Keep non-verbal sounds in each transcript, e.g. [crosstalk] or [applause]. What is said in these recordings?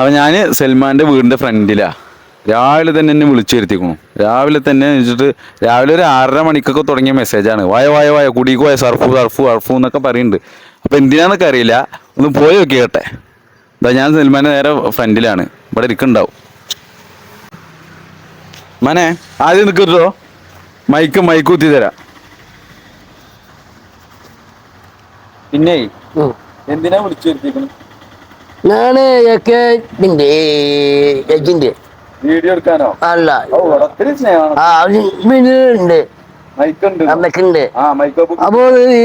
അപ്പൊ ഞാൻ സൽമാന്റെ വീടിന്റെ ഫ്രണ്ടിലാ. രാവിലെ തന്നെ എന്നെ വിളിച്ചു വരുത്തിക്കണു രാവിലെ തന്നെ വെച്ചിട്ട് രാവിലെ ഒരു ആറര മണിക്കൊക്കെ തുടങ്ങിയ മെസ്സേജാണ് വായ വായ വായ കുടിക്ക് പോയ സർഫു സർഫു സർഫു എന്നൊക്കെ പറയുന്നുണ്ട് അപ്പൊ എന്തിനാന്നൊക്കെ അറിയില്ല. ഒന്ന് പോയി നോക്കിയട്ടെ ഇതാ ഞാൻ സൽമാന്റെ നേരെ ഫ്രണ്ടിലാണ്. ഇവിടെ ഇരിക്കുന്നുണ്ടാവും. മനെ ആദ്യം നിൽക്കരുതോ മൈക്ക് മൈക്ക് കുത്തി തരാം. പിന്നെ എന്തിനാ വിളിച്ചു വരുത്തിക്കണു ഞാൻ എജിന്റെ വീഡിയോ എടുക്കാനോ? അല്ല. ആ ഉണ്ട് അമ്മക്കുണ്ട് അപ്പൊ ഈ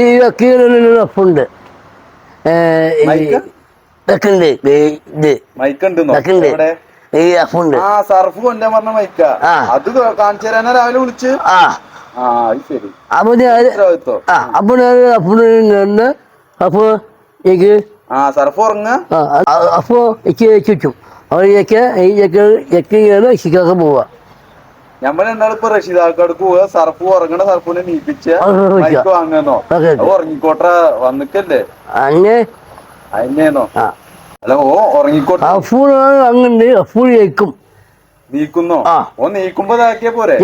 ഇത്. അപ്പുണ്ട് ആ സർഫ് പറഞ്ഞ മൈക്ക. ആ. അത് കാണിച്ചു തരാനാ രാവിലെ വിളിച്ച്? ആ. അപ്പൊ ഞാൻ അപ്പൊ എനിക്ക് ആ സർഫ് ഉറങ്ങ ആ അ- അപ്പൊ എനിക്ക് ചുറ്റും ശിക്കാക്ക് നമ്മൾ രണ്ടാളിപ്പോ റഷീദാക്കാർക്ക് പോവുക. സർഫ് ഉറങ്ങണ സർഫിനെ നീപ്പിച്ച ആ, ആ, മൈക്ക് വാങ്ങാന്നോ ഉറങ്ങിക്കോട്ടെ വന്നിക്കല്ലേ? അങ്ങനെ അതിനേന്നോ ആ. അല്ല ഓ ഉറങ്ങിക്കോട്ടെ. അഫൂർ അങ്ങനെ അഫൂർ കേൾക്കും നീക്കുന്നോ? ഓ നീക്കുമ്പോ ഇതാക്കിയ പോരെ?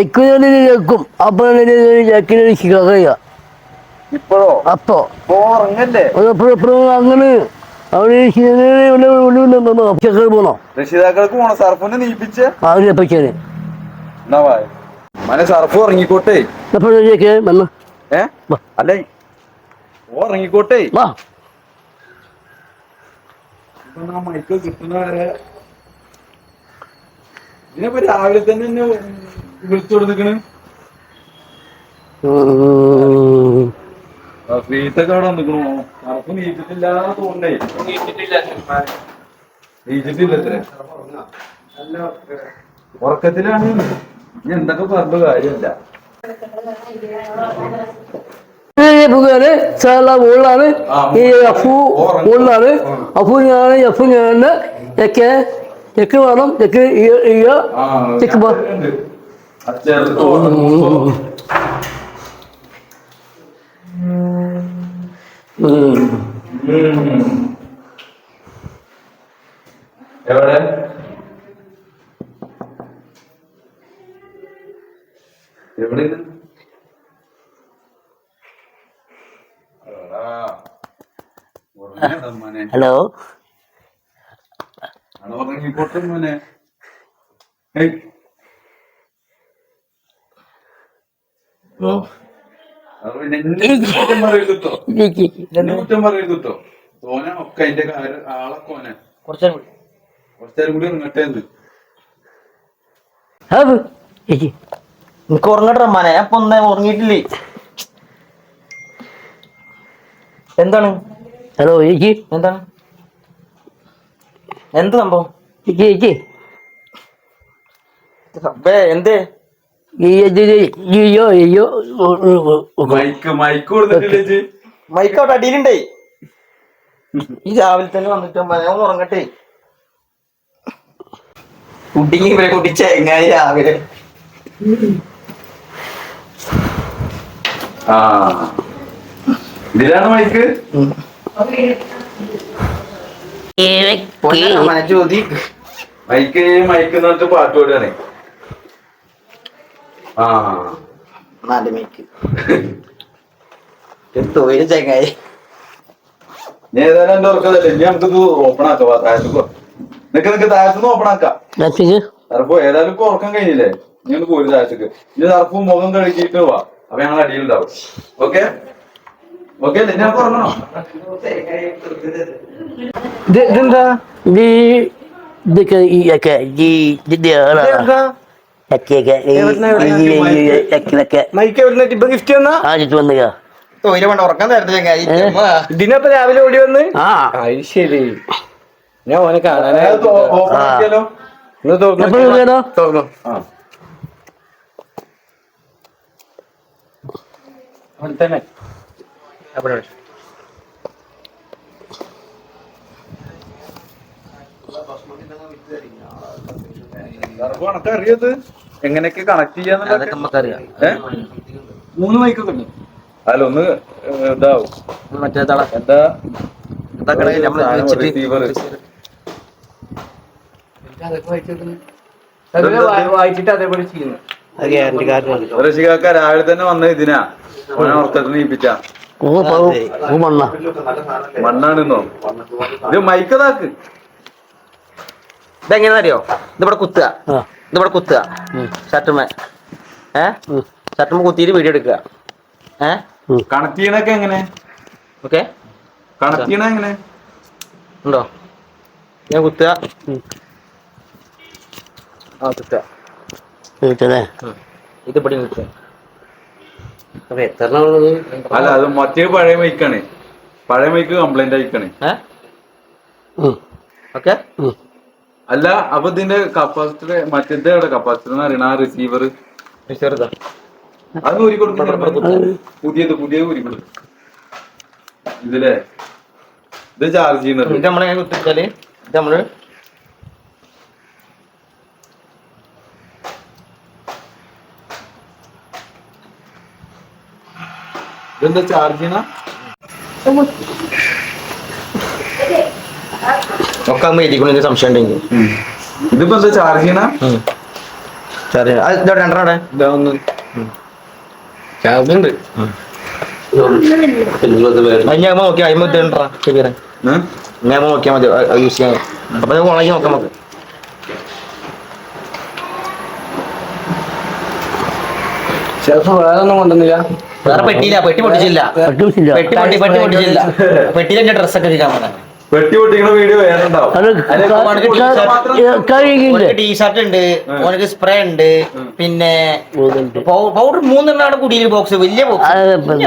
കേൾക്കും അപ്പൊ ശിക്കാക്കയ്യ ഇപ്പോഴോ? അപ്പൊ. ഉറങ്ങല്ലേ? അങ്ങനെ ചെക്കൽ പോണോ രക്ഷിതാക്കൾക്ക് പോണോ? സർഫിനെ നീപ്പിച്ച്? അവരെ വായ മനെ സർഫ് ഉറങ്ങിക്കോട്ടെ. ഏ. അല്ലേ? ഓ ആ മൈക്ക് കിട്ടുന്ന വരെ. ഇതിനിപ്പോ രാവിലെ തന്നെ എന്നെ വിളിച്ചു കൊടുത്തിക്കണ് അവിടെ നീച്ചിട്ടില്ല തോന്നേ നീച്ചിട്ടില്ല ഇത്ര ഉറക്കത്തിലാണ്. ഇനി എന്തൊക്കെ പറഞ്ഞ കാര്യമല്ല. പുകയാണ് സാല മുകളിലാണ്. ഈ അഫു മുകളിലാണ്. അഫു ഞാൻ അഫു ഞാൻ ചെക്ക് ചെക്ക് വേണം. ചെക്ക് ഈ ചെക്ക് എവിടെ എവിടെ. ഹലോ മോനെ. ഏയ്. പിന്നെ കുറ്റം പറയരുത്. എന്നെ കുറ്റം പറയരുത് ട്ടോ. ഒക്കെ അതിന്റെ കാര്യം ആളൊക്കെ ഓനെ കുറച്ചേരം കൂടി. ഇങ്ങോട്ടേ നിന്ന്. ഹാബ് എനിക്ക് ഉറങ്ങട്ടെ മനെ. ഞാൻ ഇപ്പൊ ഒന്നും ഉറങ്ങിയിട്ടില്ലേ? എന്താണ്? ഹലോ ചേച്ചി. എന്താണ്? എന്ത് സംഭവം? ചേച്ചി ചേച്ചി. എന്തേ? അയ്യോ അയ്യോ മൈക്ക് മൈക്ക് കൊടുത്തിട്ടില്ലേ? മൈക്ക് അവിടെ അടിയിലുണ്ടേ. ഈ രാവിലെ തന്നെ വന്നിട്ട് ഞാൻ ഉറങ്ങട്ടെ. കുട്ടിക്ക് ഇവരെ എങ്ങനെ രാവിലെ. ആ. ഇതിലാണ് മൈക്ക്? മൈക്ക് മൈക്ക് എന്ന് പറഞ്ഞിട്ട് പാട്ട് പാടുകയാണ് നാല് മൈക്ക് തൊഴിൽ ചങ്ങായി. ഞാൻ ഏതായാലും എന്റെ ഉറക്കതല്ലേ ഇനി നമുക്ക് ഓപ്പൺ ആക്കാം താഴത്തേക്ക്. നിനക്ക് നിനക്ക് താഴത്തുനിന്ന് ഓപ്പൺ ആക്കാം. സർഫോ ഏതായാലും ഇപ്പൊ ഉറക്കം കഴിഞ്ഞില്ലേ? നീ പോയി താഴത്തേക്ക്. ഇനി സർഫ് മുഖം കഴുകിയിട്ട് വാ. അപ്പൊ ഞങ്ങൾ അടിയിലുണ്ടാവും. ഓക്കെ ഓക്കെ അല്ലേ ഞാൻ ഉറങ്ങണോ? ഇതെന്താ? ഈ ഇതൊക്കെ ഈ ഒക്കെ ഈ ഇതെന്താ? ഇപ്പൊ ഗിഫ്റ്റ് തന്നാ? ആ ചുറ്റു വന്നുക തൊഴിൽ വേണ്ട ഉറക്കാൻ നേരത്തെ ചങ്ങായി ഇതിനപ്പൊ രാവിലെ ഓടി വന്ന്? ശരി. ഞാൻ ഓനെ കാണാനോ തുറന്ന് അവിടെ തന്നെ. അവിടെ. സർഫോ അറിയത് എങ്ങനെയൊക്കെ കണക്ട് ചെയ്യാന്നുള്ളതൊക്കെ നമുക്കറിയാം. മൂന്ന് മൈക്കൊക്കെ ഉണ്ട്. അല്ല ഒന്ന് ഇതാവും. മറ്റേ തള. എന്താ. വായിച്ചിട്ട് അതേപോലെ ചെയ്യുന്നു. രാവിലെ തന്നെ വന്ന ഇതിനാ. ഓനെ നീപ്പിച്ച. മണ്ണാണെന്നോ? ഇത് മൈക്കതാക്ക് ഇതെങ്ങനെയാ അറിയോ ഇതിവിടെ കുത്തുക. ഇതിവിടെ കുത്തുക. ഷർട്ടുമേ ഏ? ഷർട്ടുമ്മ കുത്തിയിട്ട് വീഡിയോ എടുക്കുക. ഏ? കണക്ട് ചെയ്യണൊക്കെ എങ്ങനെ? ഓക്കെ. കണക്ട് ചെയ്യണ എങ്ങനെ? ഉണ്ടോ? ഞാൻ കുത്തുക. ആ കുത്തുക. ഇത് ഇവിടെ കുത്തുക. അപ്പൊ എത്ര അല്ല അത് മറ്റേ പഴയ മൈക്കാണ് പഴയ മൈക്ക് കംപ്ലൈന്റ് ആയിക്കാണ് ഏ? ഓക്കെ? അല്ല അപ്പൊ ഇതിന്റെ കപ്പാസിറ്റർ മറ്റേത് എവിടെ കപ്പാസിറ്റർ എന്ന് പറയുന്ന ആ റിസീവർ അത് ഊരി കൊടുക്കും പുതിയത് പുതിയ ഊരി കൊടുക്കും. ഇതിലെ. ഇത് ചാർജ് ചെയ്യുന്നത്. ഇത് നമ്മളെങ്ങനെ കുത്തിച്ചാൽ ഇത് നമ്മൾ ഇതെന്താ ചാർജ് ചെയ്യണ? ഒക്കെ ആകുമ്പോ എഴുതിക്കൊണ്ട് സംശയം ഉണ്ടെങ്കിൽ. ഇതിപ്പോ എന്താ ചാർജ് ചെയ്യണ? ചാർജ് ഉണ്ട്. പേര് അത് ഞാൻ നോക്കി അയിമ ഇതണ്ടാ ശരിയാണ് ഏ? ഞാൻ നോക്കിയാൽ മതി യൂസ് ചെയ്യാൻ. അപ്പൊ ഇത് ഉണങ്ങി നോക്കാം നമുക്ക്. ഷെഫ് വേറെ ഒന്നും കൊണ്ടുവന്നില്ല. വേറെ പെട്ടിയില്ല പെട്ടി പൊട്ടിച്ചില്ല. പെട്ടി പൊട്ടി പെട്ടി പൊട്ടിച്ചില്ല. പെട്ടിയിൽ എന്റെ ഡ്രസ്സൊക്കെ ഇരിക്കാൻ പറഞ്ഞ ടീഷർട്ട് ഉണ്ട് ഓനക്ക് സ്പ്രേ ഉണ്ട് പിന്നെ പൗഡർ മൂന്നെണ്ണാണ് കുടിയിൽ ബോക്സ് വലിയ ബോക്സ്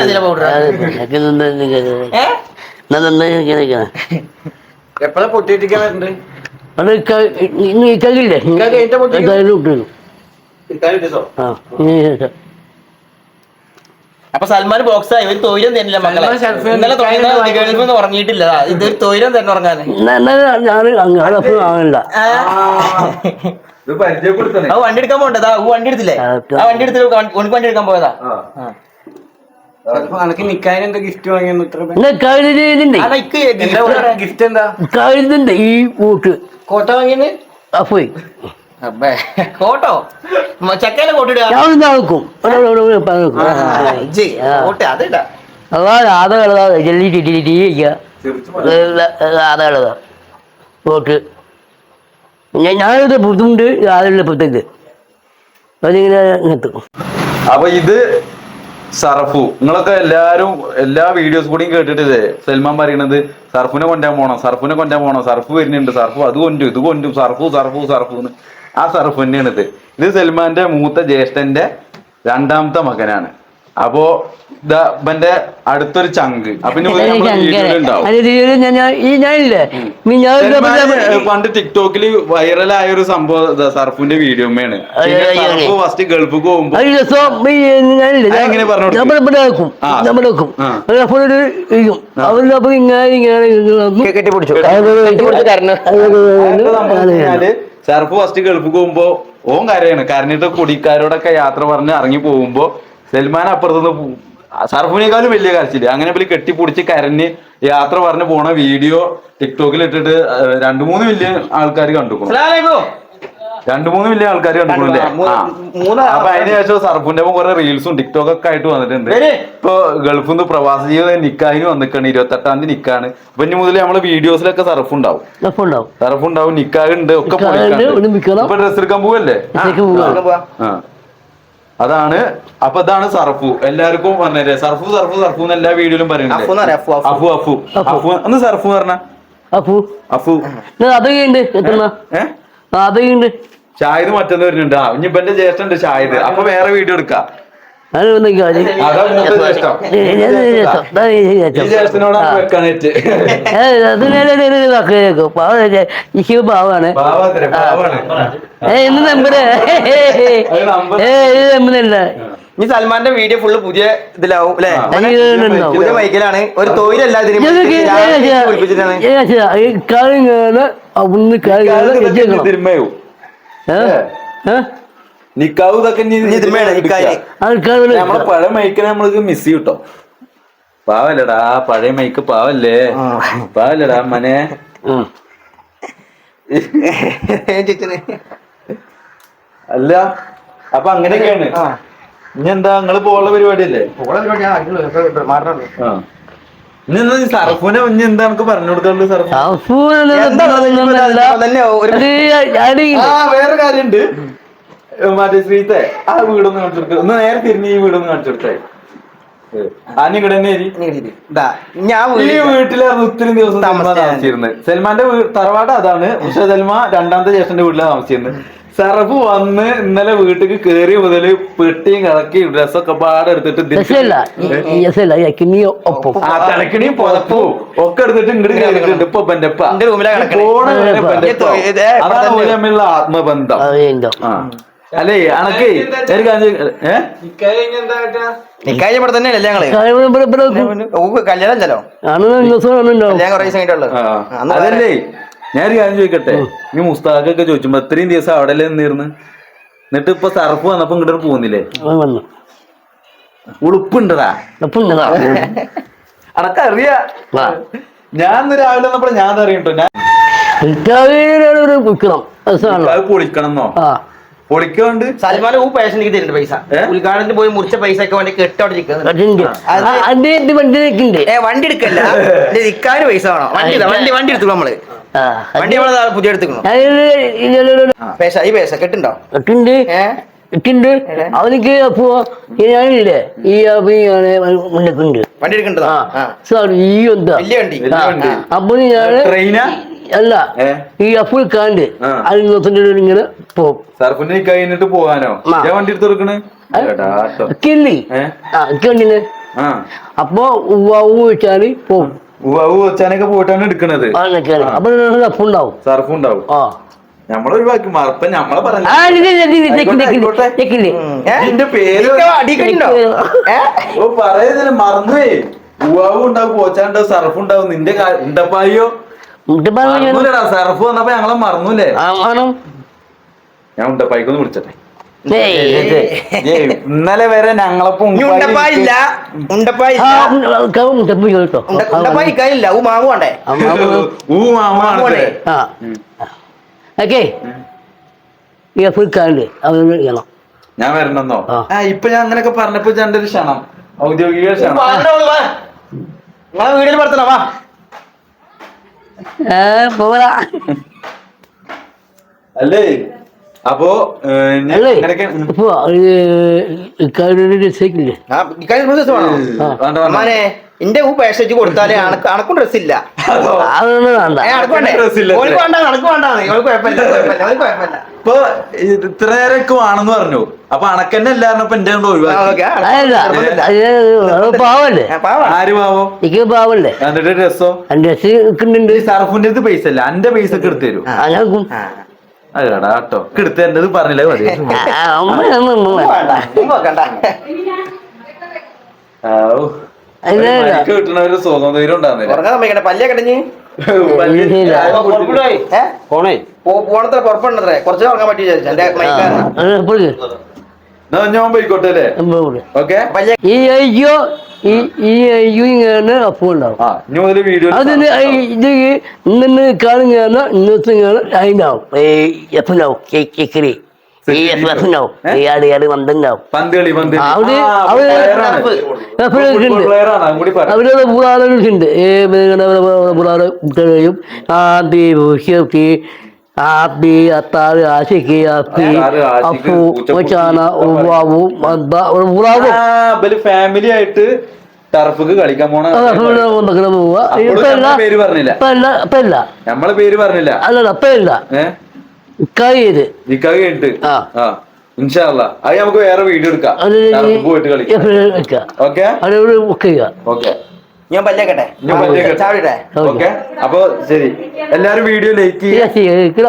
അതിലെ പൗഡർ എപ്പോഴാ പൊട്ടിയിട്ടിരിക്കാൻ ഈ കഴിയില്ലേ ഇക്കാക്ക് ഏറ്റവും പൊട്ടിക്കും. കയ്യിലിട്ടു ആ ഇനി അപ്പൊ സൽമാൻ ബോക്സ് ആയി. ഒരു തൊയിലും തന്നില്ല മക്കളെ. ഇന്നലെ തുടങ്ങുന്ന. ഗൾഫിൽ നിന്ന് ഉറങ്ങിയിട്ടില്ല. ഇത് തൊയിലും തന്നെ ഉറങ്ങാൻ ഞാൻ അങ്ങനെ വാങ്ങില്ല ആ. വണ്ടി എടുക്കാൻ പോണ്ടതാ വണ്ടി എടുത്തില്ലേ? ആ വണ്ടി എടുത്തില്ല ഉണക്ക് വണ്ടി എടുക്കാൻ പോയതാ? ഗിഫ്റ്റ് ഇത്ര എന്താ ഗിഫ്റ്റ് എന്താ? കഴുതുണ്ട് ഈ കൂട്ട് കോട്ട വാങ്ങിയത് അപ്പോയി. കോട്ടോ ചക്കയിലെ ചക്കേനെ കോട്ടിടുക അതാ കളതാ ജല്ലി ടി ടി. രാധ കളതാ കൂട്ട് ഞാനിത് ബുദ്ധിമുട്ട് രാവിലെ പുറത്തേക്ക് അതിങ്ങനെ നിർത്തും അപ്പൊ ഇത് സർഫു. നിങ്ങളൊക്കെ എല്ലാരും എല്ലാ വീഡിയോസ് കൂടിയും കേട്ടിട്ടില്ലേ? സൽമാൻ പറയണത് സർഫിനെ കൊണ്ടാൻ പോണം സർഫിനെ കൊണ്ടാൻ പോണം സർഫ് വരുന്നുണ്ട് സർഫ് അത് കൊണ്ടും ഇത് കൊണ്ടും സർഫു സർഫു സർഫു എന്ന്. ആ സർഫ് ഇത് ഇത് സൽമാന്റെ മൂത്ത ജ്യേഷ്ഠന്റെ രണ്ടാമത്തെ മകനാണ്. അപ്പോ ഇതാ ഇവന്റെ അടുത്തൊരു ചങ്ക്. അപ്പൊ പണ്ട് ടിക്ടോക്കിൽ വൈറലായ ഒരു സംഭവം സർഫിന്റെ വീഡിയോമ്മയാണ് ആണ്. ഫസ്റ്റ് ഗൾഫിൽ പോകുമ്പോ അത് രസം ഈ ഞാനില്ലേ എങ്ങനെ പറഞ്ഞു കെട്ടിപ്പിടിച്ചു. സർഫ് ഫസ്റ്റ് ഗൾഫ് പോകുമ്പോ ഓൻ കരയാണ്. കരഞ്ഞിട്ട് കുടിക്കാരോടൊക്കെ യാത്ര പറഞ്ഞ് ഇറങ്ങി പോകുമ്പോ സൽമാൻ അപ്പുറത്തുനിന്ന് സർഫിനേക്കാളും വലിയ കരച്ചിൽ. അങ്ങനെ ഇവർ കെട്ടിപ്പൊടിച്ച് കരഞ്ഞ് യാത്ര പറഞ്ഞ് പോണ വീഡിയോ ടിക്ടോക്കിൽ ഇട്ടിട്ട് രണ്ടു മൂന്ന് മില്യൺ ആൾക്കാർ കണ്ടുക്കണം. രണ്ടു മൂന്ന് വലിയ ആൾക്കാർ കണ്ടിട്ടില്ലേ അപ്പൊ അതിന് ശേഷം സർഫിന്റെ ഒപ്പം കുറെ റീൽസും ടിക്ടോക്ക് ഒക്കെ ആയിട്ട് വന്നിട്ടുണ്ട്. ഇപ്പൊ ഗൾഫിൽ നിന്ന് പ്രവാസ ജീവിതം നിക്കാഹിന് വന്നിക്കാണ് ഇരുപത്തെട്ടാം തീയതി നിക്കാണ്. അപ്പൊ ഇനി മുതൽ നമ്മൾ വീഡിയോസിലൊക്കെ സർഫ് ഉണ്ടാവും. സർഫ് ഉണ്ടാവും. നിക്കാഹ് ഉണ്ട് ഒക്കെ. ഇപ്പൊ ഡ്രസ് എടുക്കാൻ പോവല്ലേ? ആ അതാണ് അപ്പൊ ഇതാണ് സർഫു എല്ലാവർക്കും പറഞ്ഞേ സർഫു സർഫു സർഫു എന്ന് എല്ലാ വീഡിയോയിലും പറയുന്നത് അഫു. അഫു അഫു. ഒന്ന് സർഫു പറഞ്ഞ? അഫു. അഫു. അത് ഉണ്ട് അത് കഴിഞ്ഞിട്ട് ഉണ്ട്. ഷാഹിദ് മറ്റൊന്ന് വരുന്നുണ്ട് ആ ഇനി ഇപ്പൊ ജ്യേഷ്ഠണ്ട് ഷാഹിദ് അപ്പൊ വേറെ വീഡിയോ എടുക്കാം അത് മൂത്ത ജ്യേഷ്ഠം. ഈ. ജ്യേഷ്ഠനോടാണ് പാവാണ് ഏ ഇന്ന് നമ്പര് അത്. ഏ ഇത് ഇനി സൽമാന്റെ വീഡിയോ ഫുള്ള് പുതിയ ഇതിലാവും അല്ലെ. അതിലുണ്ടാവും. പുതിയ മൈക്കിലാണ് ഒരു തൊഴിലല്ല ഇതിന് ഞങ്ങൾക്ക് ഈ എത്തിക്കണം തിരുമ്മയോ? നിക്കാവ് ഇതൊക്കെ നമ്മളെ പഴയ മൈക്കിനെ നമ്മൾക്ക് മിസ് ചെയ്യൂട്ടോ പാവല്ലടാ പഴയ മൈക്ക് പാവല്ലേ? പാവല്ലടാ മനെ അല്ല അപ്പൊ അങ്ങനെയൊക്കെയാണ്. ഇനി എന്താ നിങ്ങൾ പോകാനുള്ള പരിപാടിയല്ലേ? ഓളെ പരിപാടി സർഫുനെ എന്താ നമുക്ക് പറഞ്ഞു വേറെ കാര്യണ്ട് മറ്റേ ശ്രീത്തെ ആ വീടൊന്ന് കാണിച്ചു കൊടുത്തേ ഒന്ന് നേരെ തിരിഞ്ഞ് ഈ വീടൊന്ന് കാണിച്ചു കൊടുത്തേ. വീട്ടിലാണ് ഒത്തിരി ദിവസം സൽമാൻ. താമസിച്ചിരുന്നത് സൽമാന്റെ തറവാട് അതാണ്. പക്ഷെ സൽമ രണ്ടാമത്തെ ജ്യേഷ്ഠന്റെ വീട്ടിലാണ് താമസിച്ചിരുന്നത് സർഫ് വന്ന് ഇന്നലെ വീട്ടിക്ക് കേറിയ മുതൽ പെട്ടിയും കിടക്കി ഡ്രസ്സൊക്കെ പാടെ എടുത്തിട്ട് ഇതിൽ- രസമല്ല. രസമല്ല. നീ ഒപ്പം. ആ തിളക്കണിയും പുതപ്പും ഒക്കെ എടുത്തിട്ട് ഇങ്ങോട്ട് കേറിയിട്ടുണ്ട്. ഇപ്പൊ എന്റെ. പോണ അതാണ് തന്നെ. തമ്മിലുള്ള ആത്മബന്ധം. ആ. അല്ലേ അണക്കേ ഞങ്ങൾ? കല്യാണം. അതല്ലേ ഞാൻ കാര്യം ചോദിക്കട്ടെ? നീ മുസ്താഖൊക്കെ ഇത്രയും ദിവസം അവിടെ അല്ലേ നിന്നിരുന്ന്? എന്നിട്ട് ഇപ്പൊ സർഫ് വന്നപ്പോ ഇങ്ങോട്ട് പോകുന്നില്ലേ വന്നു. ഉളുപ്പുണ്ടടാ. ആ. ഞാൻ രാവിലെ വന്നപ്പോ ഞാൻ അറിയണ്ടോ ഞാൻ ഒരു എന്നോ പൊളിക്കണമെന്നോ ആ. പൊളിക്കാണ്ട്. സൽമാൻ ഊ പൈസ എനിക്ക് തരുന്നുണ്ട് പൈസ? ഉദ്ഘാടനത്തിന് പോയി മുറിച്ച പൈസ ഒക്കെ വേണ്ടി കെട്ടോടെ നിൽക്കുന്നത് വണ്ടി നിൽക്കുന്നുണ്ട്. ഏ വണ്ടി എടുക്കല്ല. നിൽക്കാൻ പൈസ വേണോ. വണ്ടി വണ്ടി വണ്ടി എടുത്തു നമ്മൾ. വണ്ടി നമ്മൾ പുതിയ എടുത്തുക്കണു പൈസ ഈ പൈസ കെട്ടുണ്ടോ? കെട്ടുണ്ട് ഇട്ടുണ്ട് അവനിക്ക് അപ്പോ ഞാനില്ലേ ഈ മുന്നേക്കുണ്ട് വണ്ടി എടുക്കണ്ടോ സാർ ഈ എന്താ. അപ്പൊ ട്രെയിനാ? അല്ല ഈ അഫുൽ കാണ്ട് ആ. അതിന് ദിവസത്തിന്റെ ഇങ്ങനെ പോകും. കഴിഞ്ഞിട്ട് പോകാനോ. ഞാൻ വണ്ടി എടുത്ത് കൊടുക്കണ്. കിള്ളി കണ്ടിന് അപ്പൊ ഉവ്വാവു വെച്ചാൽ പോകും. ഉവ്വ് വെച്ചാനൊക്കെ പോയിട്ടാണ് എടുക്കണത്. അപ്പൊ സർഫ് ഉണ്ടാവും. ആ. നമ്മളൊഴിവാക്കി മറപ്പ ഞമ്മളെ പറഞ്ഞു ആ? ഇതിന്റെ പേര് ഓ പറയുന്നില്ല മറന്നുവേ ഉവാവും ഉണ്ടാവും പോച്ചാണ്ടാവും സർഫ് ഉണ്ടാവും നിന്റെ ഉണ്ടപ്പായോ സർഫ് വന്നപ്പോ ഞങ്ങളെ ഞാൻ ഉണ്ടപ്പായിക്കൊന്ന് വിളിച്ചട്ടെ. ഇന്നലെ വരെ ഞങ്ങളപ്പോ ഊ വേണ്ടേ ഊ ഓക്കെ. ചെയ്യണം ഞാൻ വരണമെന്നോ? ആ. ഇപ്പൊ ഞാൻ അങ്ങനെയൊക്കെ പറഞ്ഞപ്പോ എന്റെ ഒരു ക്ഷണം ഔദ്യോഗിക ക്ഷണം. നിങ്ങളെ വീടിൽ വാ. അല്ലേ അപ്പോ ഇക്കാരുടെ രസേക്കില്ലേ എന്റെ ഊ പൈസ കൊടുത്താലേ അണക്ക് ഡ്രസ് ഇല്ല. [laughs] ഇപ്പൊ ഇത്ര നേരമൊക്കെ വേണമെന്ന് പറഞ്ഞു. അപ്പൊ അണക്കന്നെ എല്ലാരും എന്റെ പാവല്ലേ? പാവാ. ആര് പാവോ? എനിക്ക് പാവല്ലേ? എന്നിട്ട് ഡ്രസ്സോ ഡ്രസ് സർഫിന്റെ അടുത്ത് പൈസ അല്ല എന്റെ പൈസ ഒക്കെ എടുത്തു തരും. അങ്ങാക്കും ആ. അതെടാ കേട്ടോ. എടുത്തു തരേണ്ടത് പറഞ്ഞില്ലേ? മതി. കിട്ടണ ഒരു സ്വാതന്ത്ര്യം ഉണ്ടാകുന്നില്ല ഉറങ്ങാൻ സമ്മതിക്കണ്ട. പല്ലേ കടഞ്ഞ് ഇല്ല. ഏ? പോണേ. പോണത്ര പുറപ്പെടുന്നത്രേ കുറച്ച് ഉറങ്ങാൻ പറ്റി വിചാരിച്ചു. എന്റെ മൈക്കാണ് ഞാൻ പോയിക്കോട്ടെ അല്ലേ? ഓക്കെ? ഈ അയ്യോ ഈ ഈ അയ്യോ ഇങ്ങനെ അപ്പു ഉണ്ടാവും. അതിന് ഈ- ഇത് ഇന്ന് കാണുകയാണ് ഇന്നത്തെ അതിനാവും എഫുണ്ടാവും കേക്കറി ഈ ഈ ആട് ആട് പന്ത് അവർ അവർ പുറാളുണ്ട് പുറാൾ ആദ്യ ആപ്പി അത്താറ് ആശിക്ക് അപ്പു മച്ചാന ഉവാവു പുറാവും ഫാമിലി ആയിട്ട് ടർഫിക്ക് കളിക്കാൻ പോണ നമ്മളെ പേര് പറഞ്ഞില്ല. അല്ലല്ല ഇപ്പൊ ഇല്ല ഏഹ് ഇക്കായി ചെയ്ത് നിക്കാഹ് കഴിഞ്ഞിട്ട് ആ. ആ. ഇൻഷാല്ല അത് നമുക്ക് വേറെ വീഡിയോ എടുക്കാം. പോയിട്ട് കളിക്കാം. ഓക്കെ? Book okay. ഞാൻ പല്ലേക്കട്ടെ? ഞാൻ പല്ലേക്കട്ടെ. ചാവിട്ടെ ഓക്കെ. അപ്പൊ ശരി. എല്ലാരും വീഡിയോ ലൈക്ക് ചെയ്യുക.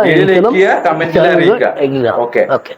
വീഡിയോ ലൈക്ക് ചെയ്യുക. കമന്റിൽ അറിയിക്കുക. ഓക്കെ. ഓക്കെ.